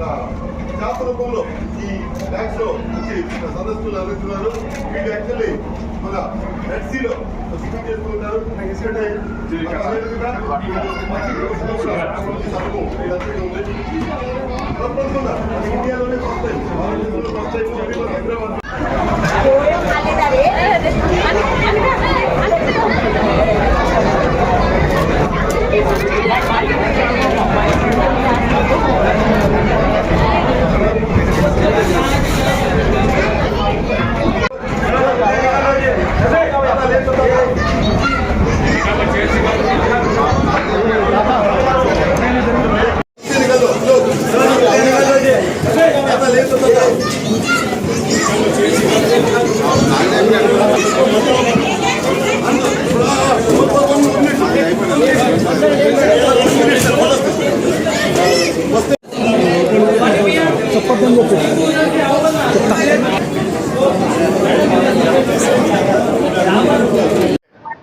చేప రూపంలో ఈ ట్యాంక్స్లో వచ్చి సదస్సులు అందిస్తున్నారు వీళ్ళు యాక్చువల్లీ మన రెడ్ సీలో స్విమ్మింగ్ చేస్తూ ఉంటారు ఎందుకంటే అదేవిధంగా సరుకు వీళ్ళందరికీ ఉంది తప్పకుండా మన ఇండియాలోనే ఫస్ట్ టైం భారతదేశంలో ఫస్ట్ టైం హైదరాబాద్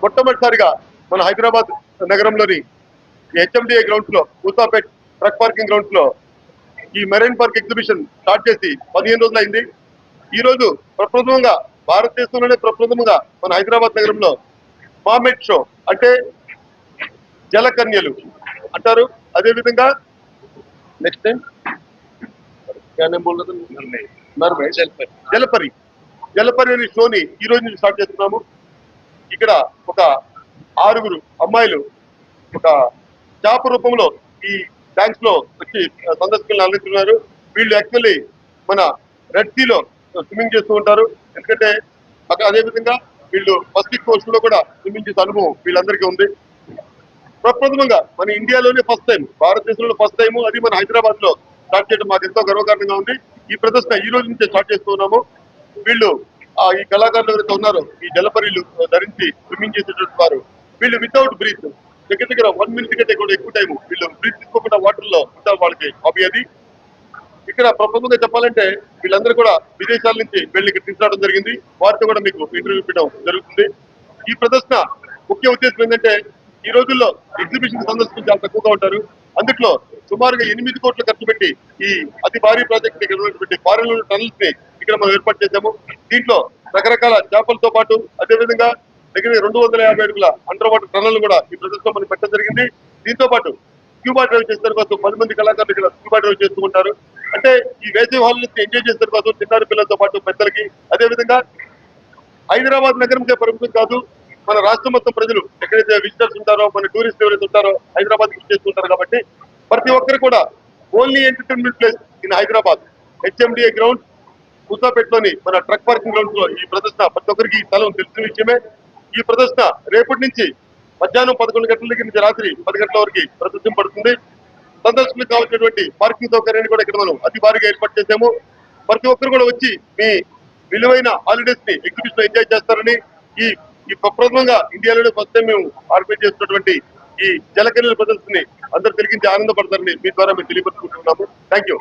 మొట్టమొదటిసారిగా మన హైదరాబాద్ నగరంలోని హెచ్ఎండిఏ గ్రౌండ్స్లో మూసాపేట్ ట్రక్ పార్కింగ్ గ్రౌండ్స్లో ఈ మెరైన్ పార్క్ ఎగ్జిబిషన్ స్టార్ట్ చేసి పదిహేను రోజులు అయింది. ఈ రోజు ప్రప్రథమంగా భారతదేశంలోనే ప్రప్రథమంగా మన హైదరాబాద్ నగరంలో మామెట్ షో అంటే జలకన్యలు అంటారు. అదే విధంగా నెక్స్ట్ టైం జలపరి. జలపరి అనే షోని ఈ రోజు నుంచి స్టార్ట్ చేస్తున్నాము. ఇక్కడ ఒక ఆరుగురు అమ్మాయిలు ఒక చేప రూపంలో ఈ ట్యాంక్స్లో వచ్చి సందర్శకులను అందిస్తున్నారు వీళ్ళు యాక్చువల్లీ మన రెడ్ సీలో స్విమ్మింగ్ చేస్తూ ఉంటారు. ఎందుకంటే అక్కడ అదే విధంగా వీళ్ళు పసిఫిక్ కోస్ట్లో కూడా స్విమ్మింగ్ చేసే అనుభవం వీళ్ళందరికీ ఉంది. ప్రప్రథమంగా మన ఇండియాలోనే ఫస్ట్ టైం భారతదేశంలో ఫస్ట్ టైం అది మన హైదరాబాద్లో స్టార్ట్ చేయడం మాకు ఎంతో గర్వకారణంగా ఉంది. ఈ ప్రదర్శన ఈ రోజు నుంచే స్టార్ట్ చేస్తున్నాము వీళ్ళు ఆ ఈ కళాకారులు ఎవరైతే ఉన్నారో ఈ జలపరీలు ధరించి స్విమ్మింగ్ చేసేటువంటి వారు వీళ్ళు వితౌట్ బ్రీత్ దగ్గర దగ్గర వన్ మినిట్ కంటే కూడా ఎక్కువ టైం వీళ్ళు బ్రీత్ తీసుకోకుండా వాటర్లో ఉంటారు వాళ్ళకి హాబీ అది. ఇక్కడ ప్రపంచంగా చెప్పాలంటే వీళ్ళందరూ కూడా విదేశాల నుంచి వెళ్ళి ఇక్కడ తీసుకురావడం జరిగింది. వారితో కూడా మీకు ఇంటర్వ్యూ ఇవ్వడం జరుగుతుంది. ఈ ప్రదర్శన ముఖ్య ఉద్దేశం ఏంటంటే ఈ రోజుల్లో ఎగ్జిబిషన్ సందర్శకులు చాలా తక్కువగా ఉంటారు. అందుట్లో సుమారుగా ఎనిమిది కోట్లు ఖర్చు పెట్టి ఈ అతి భారీ ప్రాజెక్ట్ ఇక్కడ ఉన్నటువంటి ఫారెన్ టనల్స్ని ఇక్కడ మనం ఏర్పాటు చేశాము. దీంట్లో రకరకాల చేపలతో పాటు అదేవిధంగా దగ్గర రెండు వందల యాభై అడుగుల అండర్ వాటర్ టనల్ కూడా ఈ ప్రదర్శనలో మనం పెట్టడం జరిగింది. దీంతో పాటు క్యూబా డ్రైవ్ చేసిన కోసం పది మంది కళాకారులు ఇక్కడ క్యూబా డ్రైవ్ చేస్తూ ఉంటారు. అంటే ఈ వేసవి హాల్ నుంచి ఎంజాయ్ చేసిన కోసం చిన్నారి పిల్లలతో పాటు పెద్దలకి అదేవిధంగా హైదరాబాద్ నగరంకే పరిమితం కాదు మన రాష్ట్రం మొత్తం ప్రజలు ఎక్కడైతే విజిటర్స్ ఉంటారో మన టూరిస్ట్ ఎవరైతే ఉంటారో హైదరాబాద్ విజిట్ చేస్తుంటారు కాబట్టి ప్రతి ఒక్కరు కూడా only entertainment place in Hyderabad HMDA ground ముసాపేట్లోని మన ట్రక్ పార్కింగ్ గ్రౌండ్స్లో ఈ ప్రదర్శన ప్రతి ఒక్కరికి స్థలం తెలిసిన విషయమే. ఈ ప్రదర్శన రేపటి నుంచి మధ్యాహ్నం పదకొండు గంటల దగ్గర నుంచి రాత్రి పది గంటల వరకు ప్రదర్శింపడుతుంది సందర్శకులకు కావాల్సినటువంటి పార్కింగ్ సౌకర్యాన్ని కూడా ఇక్కడ మనం అతి భారీగా ఏర్పాటు చేశాము. ప్రతి ఒక్కరు కూడా వచ్చి మీ విలువైన హాలిడేస్ని ఎగ్జిబిషన్ ఎంజాయ్ చేస్తారని ఈ ఈ ప్రప్రథమంగా ఇండియాలోనే ఫస్ట్ టైం మేము ఆర్గనైజ్ చేస్తున్నటువంటి ఈ జలకరీల ప్రదర్శనని అందరూ తిరిగించి ఆనందపడతారని మీ ద్వారా మేము తెలియపరుచుకుంటున్నాము. Thank you